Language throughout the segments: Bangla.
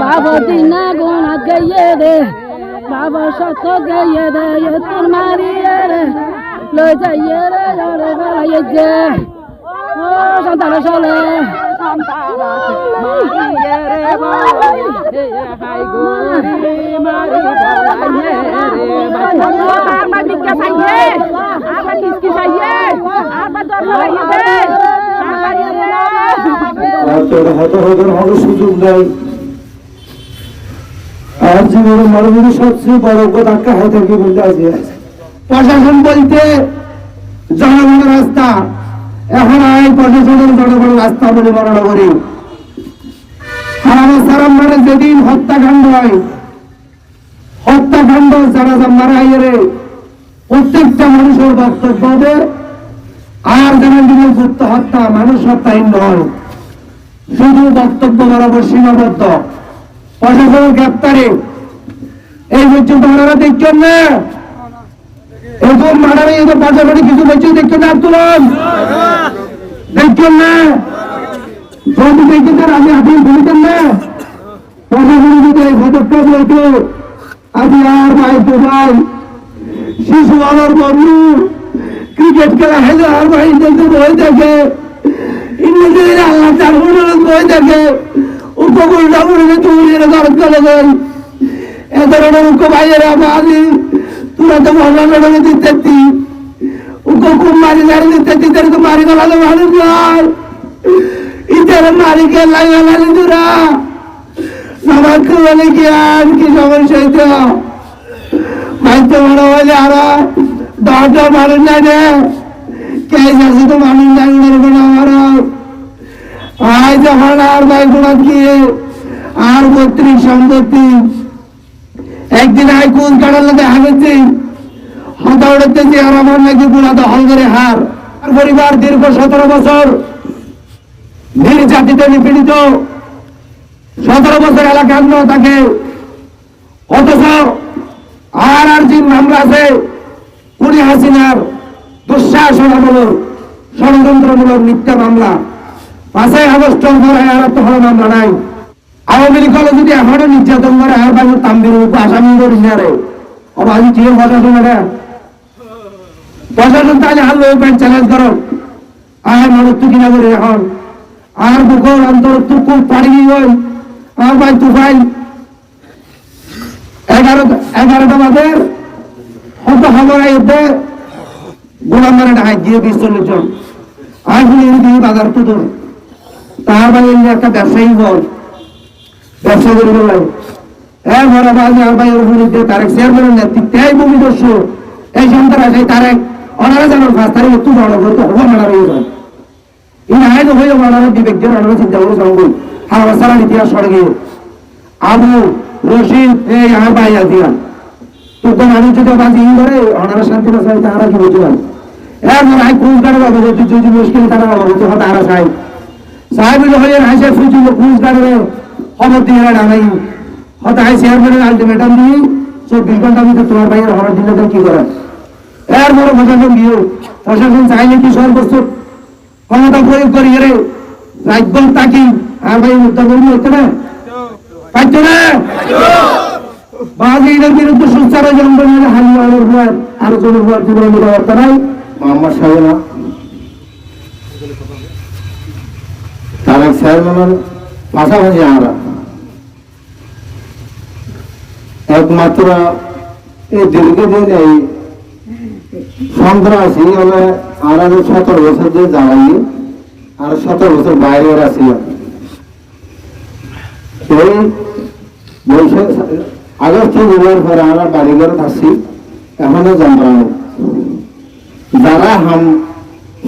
বাবা দিনা গুণ গইয়ে রে বাবা সত গইয়ে রে তোর মারিয়ে রে লই যাইয়ে রে বেড়াইয়ে যে ও চলে হত সুযোগ নেই। আর মানবীর সবচেয়ে বড় বলতে আছে? প্রশাসন বলতে জনগণের রাস্তা। এখন আই প্রশাসনের জনগণের রাস্তা বলে বর্ণনা করি। মানে যেদিন হত্যাকাণ্ড হয়, হত্যাকাণ্ড যারা যা মারা প্রত্যেকটা মানুষের বক্তব্য হবে, আর যেন গুপ্ত হত্যা মানুষ হত্যাহীন নয়। শুধু বক্তব্য বরাবর সীমাবদ্ধ। প্রশাসনের গ্রেপ্তারে। এই পর্যন্ত ওনারা দেখছেন না? এরকম মারারে এই প্রশাসনে কিছু দেখছেন দেখছেন না যদি দেখছেন না? প্রশাসনে ভাই তো ভাই ভাই আল্লাহ উপকূল ডাবুরে তুমির ঘর চলে যাই এ ধরনের উপ ভাইয়ের আমাদি তোরা তো লড়ে দিতে উকো খুব মারি গাড়ি দিতে তিতের তো মারি গেল মানুষ নয় ইতের মারি কে লাগা লাগি তোরা নামাজ বলে কি আর কি সমস্যা হইতো মাইতে বড় হলে আরও দশটা মানুষ নাই রে কে যাচ্ছে তো মানুষ নাই উনার কোনো আয় যখন আর গুণাত গিয়ে আর পৈতৃক সম্পত্তি। একদিন আয় কোন কাটালে দেখা গেছে হতা উড়তেছে আর আমার নাকি গুণাতে হল করে হার পরিবার দীর্ঘ সতেরো বছর নির্যাতিত নিপীড়িত। সতেরো বছর এলাকার থাকে। অথচ আর আর যে মামলা আছে। কুড়ি হাসিনার দুঃসাহসনামূলক ষড়যন্ত্রমূলক মিথ্যা মামলা। পাঁচই আগস্ট পরে আর তো নাই। আওয়ামী লীগ যদি এখনও নির্যাতন করে, আর বাবু তাম্বির আসামি করি না বাজি ঠিক প্রশাসন এটা প্রশাসন তাহলে হাল প্যান্ট চ্যালেঞ্জ করো। আর মানুষ তুই কিনা করি এখন। আর বুকর অন্তর তুকু পাড়ি গই আর ভাই তুফাই এগারো এগারোটা বাদের হত খবর আইতে গোলাম মারা ঢাকায় দিয়ে বিশ চল্লিশ জন। আর বাজার তো তোর তার মানে একটা ব্যবসায়ী বল ব্যবসা করে বললাই এ ভরা বাজে আর ভাই ওর বিরুদ্ধে তারেক চেয়ারম্যানের নেতৃত্বে, এই ভূমি দস্যু, এই সন্তান সেই তারেক অনারা জানার পাঁচ তারিখ একটু বড় করতে হবে মারা রয়ে যায় এই আয় হয়ে অনারা বিবেক দিয়ে অনারা চিন্তা করে সঙ্গে হাওয়া সারার ইতিহাস গিয়ে আবু রশিদ, এই আর ভাই আজিয়া। তো মানুষ যদি বাজি করে অনারা শান্তি না চাই তারা কি বুঝবেন এরপর আই খুঁজ কাটে বাবু যদি যদি মুশকিল তারা বাবু তো তারা চাই সাহেব হয়ে হাসে ফুচি খুঁজ খবর দিয়ে ডাঙাই। আই চেয়ারম্যানের আলটিমেটাম দিয়ে চব্বিশ ঘণ্টার ভিতরে তোমার ভাইয়ের হওয়ার দিলে তো কি করে। এর বড় প্রশাসন দিয়ে প্রশাসন চাইলে কি সর্বোচ্চ ক্ষমতা প্রয়োগ করি রে রাজ্যল তাকি, আর ভাই উদ্যোগ হচ্ছে না? পাচ্ছ না? বাজিদের বিরুদ্ধে সুচারা জঙ্গল হালিয়ার হওয়ার জমি হওয়ার জীবনে নিরাপত্তা নাই। মোহাম্মদ সাহেব তারেক চেয়ারম্যানের পাশাপাশি আমরা। একমাত্র এই দীর্ঘদিন এই সন্ত্রাসী হলে আর আরও সতেরো বছর দিয়ে জ্বালাই আর সতেরো বছর বাইরে ছিল। এই বৈশাখ, আগস্ট ফেব্রুয়ারি পরে আমরা বাড়ি ঘরে থাকছি, এখনও যন্ত্রণা যারা হাম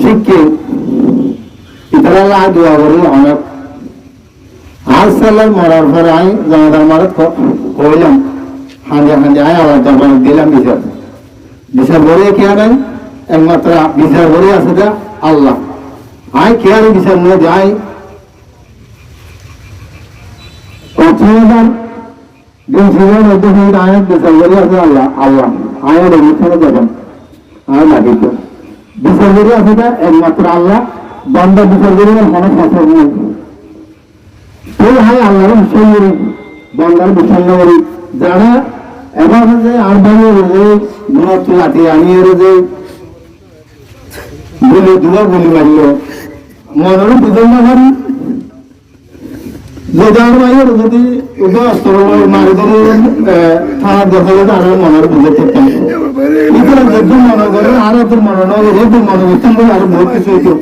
শিক্ষিত ইতারা দোয়া করি অনেক আজ সালের মরার পরে আমি জমাদার মারে কইলাম হাঁজে হাঁজে আয় আবার দরবার দিলাম বিচার। বিচার বলে কে নাই একমাত্র বিচার বলে আছে যা আল্লাহ। আয় কে আর বিচার নিয়ে যাই? হাজার দিন ছিল মধ্যে কিন্তু আয় বিচার বলে আছে আল্লাহ আল্লাহ। আয় মিথ্যা দেখেন। আয় লাগে তো। বিচার বলে একমাত্র আল্লাহ। বন্ধ বিচার কোনো ফসল নেই এই হয় আল্লাহর মুসলমানি বন্দার মুসলমানি যারা এবার যে আর মনত লাঠি আনিয়ে বলি দুবার বলি মারিল। যদি মনে করে আর মনে না করে তোর মনে করতাম, আর বহুত কিছু হইতো।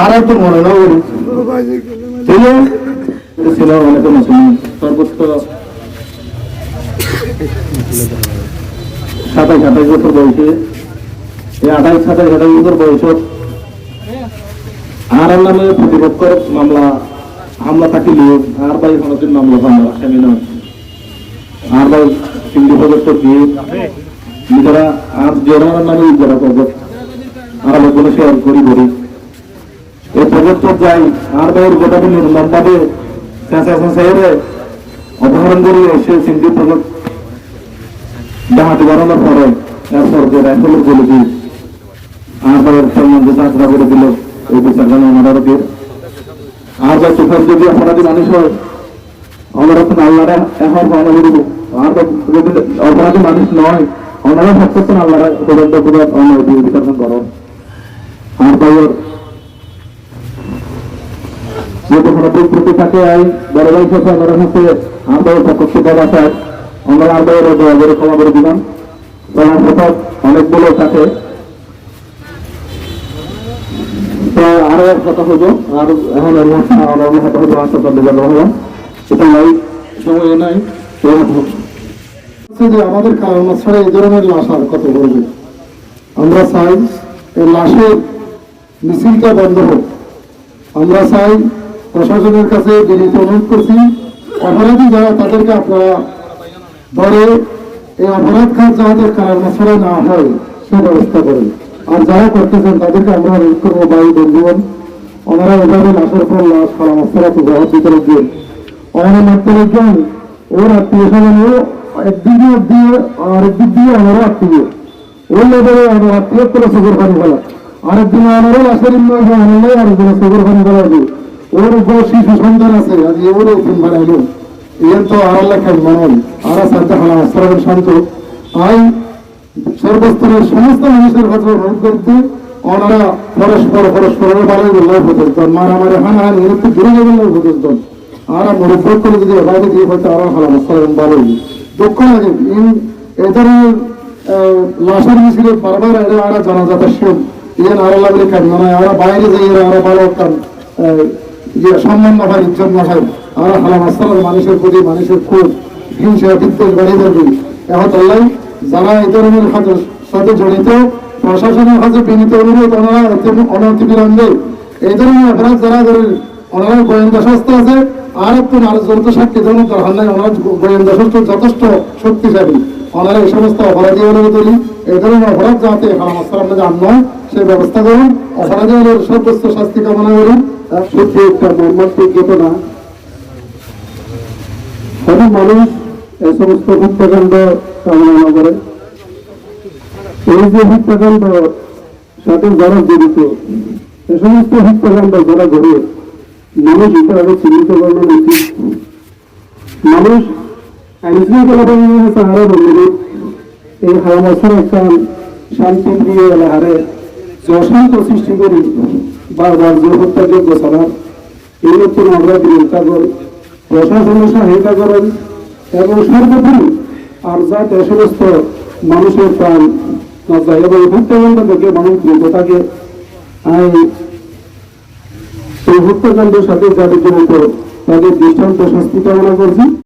আর তোর মনে না করে। ঠিক আছে ছিল অনেক মুসলমান। সর্বোচ্চ সাতাশ বছর বয়সে, এই আঠাইশ সাতাশ সাতাশ বছর বয়সত আর নামে প্রতিপক্ষের মামলা, হামলা থাকিলে আর ভাই কোনোদিন মামলা হামলা আসামি নয় আর ভাই সিন্ধু প্রজেক্ট দিয়ে নিজেরা আর জেনারেল নামে যারা প্রজেক্ট আর লোকগুলো শেয়ার করি করি। চেঁচা চেঁচাইরে অপহরণ করে এসে সিন্ধু প্রজেক্ট ডাহাতি বাড়ানোর পরে এরপর যে রাইফেলের বলে দিই আর ভাইয়ের সম্বন্ধে চাকরা করে দিল এই বিচার জানা ওনারা দিয়ে আর বা চোখের যদি অপরাধী মানুষ হয় আমরা তো আল্লাহরা এখন পালন করিব আর বা যদি অপরাধী মানুষ নয় ওনারা সত্যি আল্লাহরা তদন্ত করে অন্য বিচার করো। আর ভাইয়ের থাকে বড় ভাই সাথে আর ভাইয়ের পক্ষ আমরা ক্ষমা করে দিলাম প্রতাপ অনেকগুলো থাকে। আরও কথা আমাদের কারণ এই ধরনের লাশ আর কত করবে আমরা চাই এই লাশের মিছিলটা বন্ধ হোক। আমরা চাই প্রশাসনের কাছে বিনীত অনুরোধ করছি অপরাধী যারা তাদেরকে আপনারা ধরে এই অপরাধ খাত যাদের কারণ ছাড়া না হয়, সে ব্যবস্থা করেন। আর যারা করতেছেন, তাদেরকে আমরা অনুরোধ করব, ভাই, বন্ধুগণ, ওনারা এভাবে লাশের পর লাশ খারাপ অবস্থারা জবাব দিতে রাখবেন ওনারা মারতে রাখবেন ওর আত্মীয় স্বজন একদিকে দিয়ে, আর একদিক দিয়ে আমারও আত্মীয়। ওই লেভেলে আমার আত্মীয় করে সুগর পানি ফেলা আরেকদিন আমারও লাশের ইন্নয় আনলে আরেকদিন সুগর পানি ফেলা ওর উপর শিশু সন্তান আছে আজ ওর ফোন বানাইলো এর তো আর লেখান মানল আর সাথে হালা অস্ত্রের শান্ত। আই সর্বস্তরের সমস্ত মানুষের কথা অনুরোধ করতে ওনারা পরস্পর পরস্পরের ভালো বললেও প্রতিষ্ঠান মারামারি হানাহানি একটু দূরে যাবেন প্রতিষ্ঠান আর মুরব্ব করে যদি বাইরে দিয়ে হয়তো আরও হালা অস্ত্রের ভালো দুঃখ লাগে আহ, লাশের মিছিলে বারবার এটা আরা জানাজাত শুন ইয়ে আরও লাগলে কেন মানে আরা বাইরে যাই আরও ভালো যে সম্মান না হয় ইজ্জত না হয় আর হালাম আসসালাম মানুষের প্রতি মানুষের খুব হিংসা, বিদ্বেষ বাড়িয়ে যাবে এখন আল্লাহ, যারা এই ধরনের সাথে জড়িত, প্রশাসনের কাছে বিনীত অনুরোধ ওনারা অনতি বিলম্বে এই ধরনের অপরাধ যারা ধরে ওনারা গোয়েন্দা সংস্থা আছে। আর একটু জড়িত সাক্ষী জনক দরকার নাই ওনার গোয়েন্দা সংস্থা যথেষ্ট শক্তিশালী। ওনারা এই সমস্ত অপরাধী অনুরোধ করি, এই ধরনের অপরাধ যাতে হালাম আসসালাম জান নয় সেই ব্যবস্থা করুন। অপরাধী সর্বোচ্চ শাস্তি কামনা করুন। সত্যি একটা মর্মান্তিক ঘটনা অনেক মানুষ এই সমস্ত হত্যাকাণ্ড কামনা করে। এই যে হত্যাকাণ্ড, সাথে যারা জড়িত এই সমস্ত হত্যাকাণ্ড যারা আইনশৃঙ্খলা বাহিনী হচ্ছে আরও এই সৃষ্টি করি। বারবার যে হত্যাযোগ্য ছাড়া এই নতুন আমরা বিরোধিতা করি। প্রশাসনের সহায়তা করেন এবং সর্বোপরি আর যাতে সমস্ত মানুষের প্রাণ যায় এবং হত্যাকাণ্ড থেকে মানুষ দ্রুত থাকে। এই হত্যাকাণ্ডের সাথে যাদের জড়িত, তাদের দৃষ্টান্ত শাস্তি কামনা করছি।